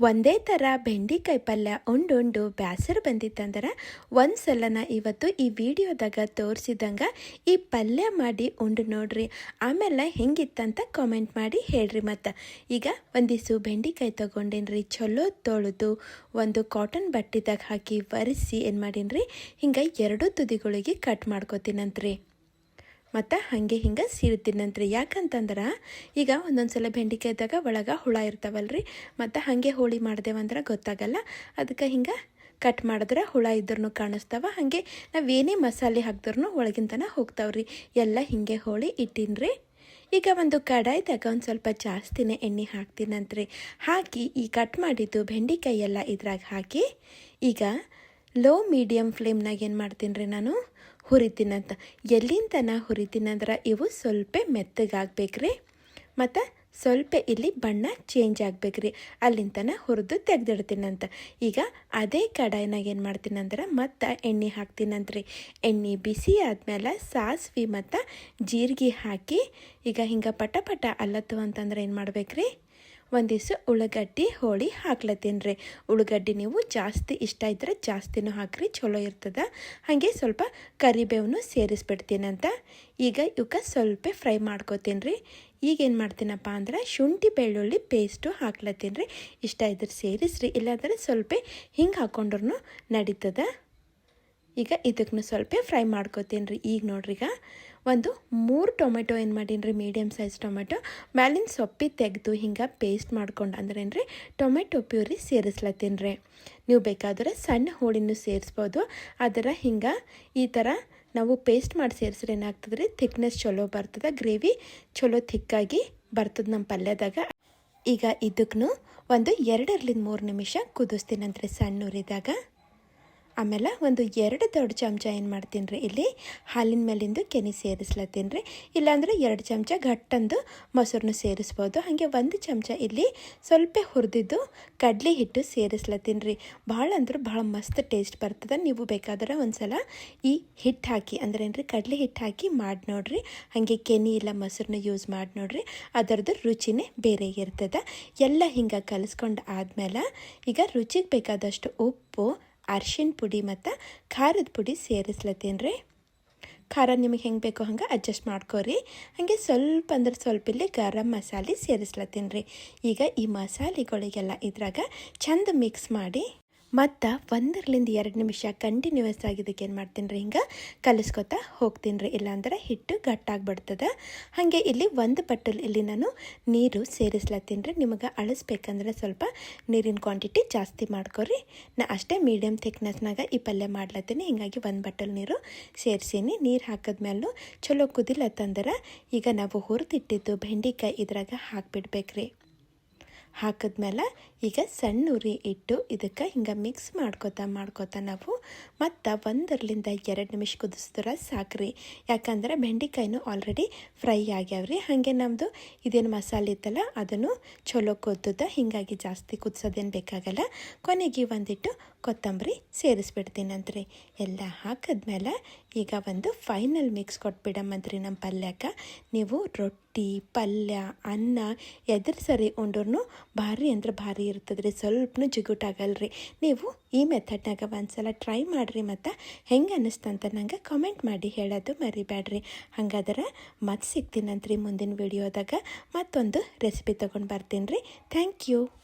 ಒಂದೇ ಥರ ಬೆಂಡಿಕಾಯಿ ಪಲ್ಯ, ಉಂಡುಂಡು, ಬ್ಯಾಸರು ಬಂದಿತ್ತಂದ್ರೆ ಒಂದು ಸಲನ ಇವತ್ತು ಈ ವಿಡಿಯೋದಾಗ ತೋರಿಸಿದಂಗೆ ಈ ಪಲ್ಯ ಮಾಡಿ ಉಂಡು ನೋಡ್ರಿ. ಆಮೇಲೆ ಹೆಂಗಿತ್ತಂತ ಕಾಮೆಂಟ್ ಮಾಡಿ ಹೇಳ್ರಿ ಮತ್ತು. ಈಗ ಒಂದಿಸು ಬೆಂಡಿಕಾಯಿ ತೊಗೊಂಡೇನ್ರಿ, ಚಲೋ ತೊಳೆದು ಒಂದು ಕಾಟನ್ ಬಟ್ಟಿದಾಗ ಹಾಕಿ ಒರೆಸಿ ಏನು ಮಾಡೀನಿ ಹಿಂಗೆ ಎರಡು ತುದಿಗಳಿಗೆ ಕಟ್ ಮಾಡ್ಕೋತೀನಂತ್ರಿ. ಮತ್ತು ಹಾಗೆ ಹಿಂಗೆ ಸೀಳ್ತೀನಂತ್ರಿ ಯಾಕಂತಂದ್ರೆ ಈಗ ಒಂದೊಂದು ಸಲ ಬೆಂಡಿಕಾಯ್ದಾಗ ಒಳಗೆ ಹುಳ ಇರ್ತಾವಲ್ರಿ. ಮತ್ತು ಹಾಗೆ ಹೋಳಿ ಮಾಡ್ದೇವಂದ್ರೆ ಗೊತ್ತಾಗಲ್ಲ. ಅದಕ್ಕೆ ಹಿಂಗೆ ಕಟ್ ಮಾಡಿದ್ರೆ ಹುಳ ಇದ್ರೂ ಕಾಣಿಸ್ತಾವ. ಹಾಗೆ ನಾವೇನೇ ಮಸಾಲೆ ಹಾಕಿದ್ರೂ ಒಳಗಿನ ತನಕ ಹೋಗ್ತಾವ್ರಿ. ಎಲ್ಲ ಹಿಂಗೆ ಹೋಳಿ ಇಟ್ಟಿನ್ರಿ. ಈಗ ಒಂದು ಕಡಾಯ್ದಾಗ ಒಂದು ಸ್ವಲ್ಪ ಜಾಸ್ತಿನೇ ಎಣ್ಣೆ ಹಾಕ್ತೀನಂತ್ರಿ ಹಾಕಿ ಈ ಕಟ್ ಮಾಡಿದ್ದು ಬೆಂಡಿಕಾಯಿ ಎಲ್ಲ ಇದ್ರಾಗ ಹಾಕಿ ಈಗ ಲೋ ಮೀಡಿಯಮ್ ಫ್ಲೇಮ್ನಾಗ ಏನು ಮಾಡ್ತೀನಿ ರೀ ನಾನು? ಹುರಿತೀನಂತ. ಎಲ್ಲಿಂತನ ಹುರಿತೀನಂದ್ರೆ ಇವು ಸ್ವಲ್ಪ ಮೆತ್ತಗಾಗಬೇಕ್ರಿ. ಮತ್ತು ಸ್ವಲ್ಪ ಇಲ್ಲಿ ಬಣ್ಣ ಚೇಂಜ್ ಆಗಬೇಕ್ರಿ. ಅಲ್ಲಿಂತನ ಹುರಿದು ತೆಗೆದಿಡ್ತೀನಂತ. ಈಗ ಅದೇ ಕಡಾಯಿನಾಗ ಏನು ಮಾಡ್ತೀನಂದ್ರೆ ಮತ್ತು ಎಣ್ಣೆ ಹಾಕ್ತೀನಂತ್ರಿ. ಎಣ್ಣೆ ಬಿಸಿ ಆದಮೇಲೆ ಸಾಸ್ವಿ ಮತ್ತು ಜೀರಿಗೆ ಹಾಕಿ ಈಗ ಹಿಂಗೆ ಪಟ ಪಟ ಅಲ್ಲತ್ತು ಅಂತಂದ್ರೆ ಏನು ಮಾಡ್ಬೇಕ್ರಿ? ಒಂದಿವ್ಸ ಉಳ್ಳಾಗಡ್ಡಿ ಹೋಳಿ ಹಾಕ್ಲತ್ತೀನಿ ರೀ. ಉಳ್ಳಾಗಡ್ಡಿ ನೀವು ಜಾಸ್ತಿ ಇಷ್ಟ ಇದ್ದರೆ ಜಾಸ್ತಿನೂ ಹಾಕ್ರಿ, ಚಲೋ ಇರ್ತದೆ. ಹಾಗೆ ಸ್ವಲ್ಪ ಕರಿಬೇವನ್ನು ಸೇರಿಸ್ಬಿಡ್ತೀನಂತ ಈಗ ಇವಕ್ಕೆ ಸ್ವಲ್ಪ ಫ್ರೈ ಮಾಡ್ಕೋತೀನಿ ರೀ. ಈಗ ಏನು ಮಾಡ್ತೀನಪ್ಪ ಅಂದ್ರೆ ಶುಂಠಿ ಬೆಳ್ಳುಳ್ಳಿ ಪೇಸ್ಟು ಹಾಕ್ಲತ್ತೀನಿ ರೀ. ಇಷ್ಟ ಇದ್ರೆ ಸೇರಿಸ್ರಿ, ಇಲ್ಲಾಂದ್ರೆ ಸ್ವಲ್ಪ ಹಿಂಗೆ ಹಾಕ್ಕೊಂಡ್ರು ನಡೀತದ. ಈಗ ಇದಕ್ಕೂ ಸ್ವಲ್ಪ ಫ್ರೈ ಮಾಡ್ಕೋತೀನಿ ರೀ. ಈಗ ನೋಡ್ರಿ ಈಗ ಒಂದು ಮೂರು ಟೊಮೆಟೊ ಏನು ಮಾಡೀನಿ ರೀ ಮೀಡಿಯಮ್ ಸೈಜ್ ಟೊಮೆಟೊ. ಮ್ಯಾಲಿನ ಸೊಪ್ಪಿ ತೆಗೆದು ಹಿಂಗೆ ಪೇಸ್ಟ್ ಮಾಡ್ಕೊಂಡು ಅಂದ್ರೇನು ರೀ ಟೊಮೆಟೊ ಪ್ಯೂರಿ ಸೇರಿಸ್ಲತ್ತೀನಿ ರೀ. ನೀವು ಬೇಕಾದರೆ ಸಣ್ಣ ಹೋಳಿನೂ ಸೇರಿಸ್ಬೋದು. ಅದರ ಹಿಂಗೆ ಈ ಥರ ನಾವು ಪೇಸ್ಟ್ ಮಾಡಿ ಸೇರಿಸ್ರೆ ಏನಾಗ್ತದೆ ರೀ ಥಿಕ್ನೆಸ್ ಚಲೋ ಬರ್ತದೆ ಗ್ರೇವಿ ಚಲೋ ಥಿಕ್ಕಾಗಿ ಬರ್ತದೆ ನಮ್ಮ ಪಲ್ಯದಾಗ. ಈಗ ಇದಕ್ಕೂ ಒಂದು ಎರಡರಿಂದ ಮೂರು ನಿಮಿಷ ಕುದಿಸ್ತೀನಂತ್ರಿ ಸಣ್ಣ ಉರಿದಾಗ ಆಮೇಲೆ ಒಂದು ಎರಡು ದೊಡ್ಡ ಚಮಚ ಏನು ಮಾಡ್ತೀನಿ ರೀ ಇಲ್ಲಿ? ಹಾಲಿನ ಮೇಲಿಂದು ಕೆನೆ ಸೇರಿಸ್ಲತ್ತೀನಿ ರೀ ಇಲ್ಲಾಂದರೆ ಎರಡು ಚಮಚ ಘಟ್ಟಂದು ಮೊಸರನ್ನು ಸೇರಿಸ್ಬೋದು. ಹಾಗೆ ಒಂದು ಚಮಚ ಇಲ್ಲಿ ಸ್ವಲ್ಪ ಹುರಿದಿದ್ದು ಕಡಲೆ ಹಿಟ್ಟು ಸೇರಿಸ್ಲತ್ತೀನಿ ರೀ ಭಾಳ ಅಂದ್ರೆ ಭಾಳ ಮಸ್ತ್ ಟೇಸ್ಟ್ ಬರ್ತದೆ. ನೀವು ಬೇಕಾದ್ರೆ ಒಂದು ಸಲ ಈ ಹಿಟ್ಟು ಹಾಕಿ, ಅಂದ್ರೆ ಏನು ರೀ ಕಡಲೆ ಹಿಟ್ಟು ಹಾಕಿ ಮಾಡಿ ನೋಡ್ರಿ. ಹಾಗೆ ಕೆನೆ ಇಲ್ಲ ಮೊಸರನ್ನ ಯೂಸ್ ಮಾಡಿ ನೋಡ್ರಿ. ಅದರದ್ದು ರುಚಿನೇ ಬೇರೆ ಇರ್ತದೆ. ಎಲ್ಲ ಹಿಂಗೆ ಕಲಿಸ್ಕೊಂಡು ಆದಮೇಲೆ ಈಗ ರುಚಿಗೆ ಬೇಕಾದಷ್ಟು ಉಪ್ಪು ಅರ್ಶಿಣ ಪುಡಿ ಮತ್ತು ಖಾರದ ಪುಡಿ ಸೇರಿಸ್ಲತ್ತೀನಿ ರೀ ಖಾರ ನಿಮಗೆ ಹೆಂಗೆ ಬೇಕೋ ಹಂಗೆ ಅಡ್ಜಸ್ಟ್ ಮಾಡ್ಕೋರಿ. ಹಾಗೆ ಸ್ವಲ್ಪ ಅಂದ್ರೆ ಸ್ವಲ್ಪ ಇಲ್ಲಿ ಗರಂ ಮಸಾಲೆ ಸೇರಿಸ್ಲತ್ತೀನಿ ರೀ ಈಗ ಈ ಮಸಾಲೆಗಳಿಗೆಲ್ಲ ಇದ್ರಾಗ ಚಂದ ಮಿಕ್ಸ್ ಮಾಡಿ ಮತ್ತು ಒಂದರಿಂದ ಎರಡು ನಿಮಿಷ ಕಂಟಿನ್ಯೂಸ್ ಆಗಿದ್ದಕ್ಕೆ ಏನು ಮಾಡ್ತೀನಿ ರೀ ಹಿಂಗೆ? ಕಲಿಸ್ಕೊತಾ ಹೋಗ್ತೀನಿ ರೀ ಇಲ್ಲಾಂದ್ರೆ ಹಿಟ್ಟು ಗಟ್ಟಾಗ್ಬಿಡ್ತದೆ. ಹಾಗೆ ಇಲ್ಲಿ ಒಂದು ಬಟ್ಟಲ್ ಇಲ್ಲಿ ನಾನು ನೀರು ಸೇರಿಸ್ಲತ್ತೀನಿ ರೀ ನಿಮಗೆ ಅಳಿಸ್ಬೇಕಂದ್ರೆ ಸ್ವಲ್ಪ ನೀರಿನ ಕ್ವಾಂಟಿಟಿ ಜಾಸ್ತಿ ಮಾಡ್ಕೊರಿ. ನಾ ಅಷ್ಟೇ ಮೀಡಿಯಮ್ ಥಿಕ್ನೆಸ್ನಾಗ ಈ ಪಲ್ಯ ಮಾಡ್ಲತ್ತೀನಿ. ಹಿಂಗಾಗಿ ಒಂದು ಬಟ್ಟಲ್ ನೀರು ಸೇರಿಸೀನಿ. ನೀರು ಹಾಕಿದ್ಮೇಲೂ ಚಲೋ ಕುದಿಲತ್ತಂದ್ರೆ ಈಗ ನಾವು ಹುರಿದಿಟ್ಟಿದ್ದು ಬೆಂಡಿಕಾಯಿ ಇದ್ರಾಗ ಹಾಕಿಬಿಡ್ಬೇಕ್ರಿ. ಹಾಕಿದ್ಮೇಲೆ ಈಗ ಸಣ್ಣ ಉರಿ ಇಟ್ಟು ಇದಕ್ಕೆ ಹಿಂಗೆ ಮಿಕ್ಸ್ ಮಾಡ್ಕೋತಾ ಮಾಡ್ಕೋತಾ ನಾವು ಮತ್ತು ಒಂದರಲಿಂದ ಎರಡು ನಿಮಿಷ ಕುದಿಸಿದ್ರೆ ಸಾಕ್ರಿ. ಯಾಕಂದ್ರೆ ಬೆಂಡೆಕಾಯಿನೂ ಆಲ್ರೆಡಿ ಫ್ರೈ ಆಗ್ಯಾವ್ರಿ. ಹಾಗೆ ನಮ್ಮದು ಇದೇನು ಮಸಾಲೆ ಇತ್ತಲ್ಲ, ಅದನ್ನು ಚಲೋ ಕುದ್ದದ ಹೀಗಾಗಿ ಜಾಸ್ತಿ ಕುದಿಸೋದೇನು ಬೇಕಾಗಲ್ಲ. ಕೊನೆಗೆ ಒಂದಿಟ್ಟು ಕೊತ್ತಂಬರಿ ಸೇರಿಸ್ಬಿಡ್ತೀನಂತ್ರಿ. ಎಲ್ಲ ಹಾಕಿದ್ಮೇಲೆ ಈಗ ಒಂದು ಫೈನಲ್ ಮಿಕ್ಸ್ ಕೊಟ್ಬಿಡಮ್ಮಂತ್ರಿ ನಮ್ಮ ಪಲ್ಯಕ್ಕೆ. ನೀವು ರೊಟ್ಟಿ ಪಲ್ಯ, ಅನ್ನ ಎದ್ರ ಸರಿ ಉಂಡ್ರು ಭಾರಿ ಅಂದ್ರೆ ಭಾರಿ ಇರ್ತದೆ ರೀ ಸ್ವಲ್ಪನೂ ಜಿಗುಟಾಗಲ್ರಿ. ನೀವು ಈ ಮೆಥಡ್ನಾಗ ಒಂದ್ಸಲ ಟ್ರೈ ಮಾಡಿರಿ ಮತ್ತು ಹೆಂಗೆ ಅನ್ನಿಸ್ತಂತ ನಂಗೆ ಕಮೆಂಟ್ ಮಾಡಿ ಹೇಳೋದು ಮರಿಬೇಡ್ರಿ ಹಂಗಾದ್ರೆ ಮತ್ತೆ ಸಿಗ್ತೀನಂತ್ರಿ ಮುಂದಿನ ವಿಡಿಯೋದಾಗ ಮತ್ತೊಂದು ರೆಸಿಪಿ ತೊಗೊಂಡು ಬರ್ತೀನಿ ರೀ ಥ್ಯಾಂಕ್ ಯು.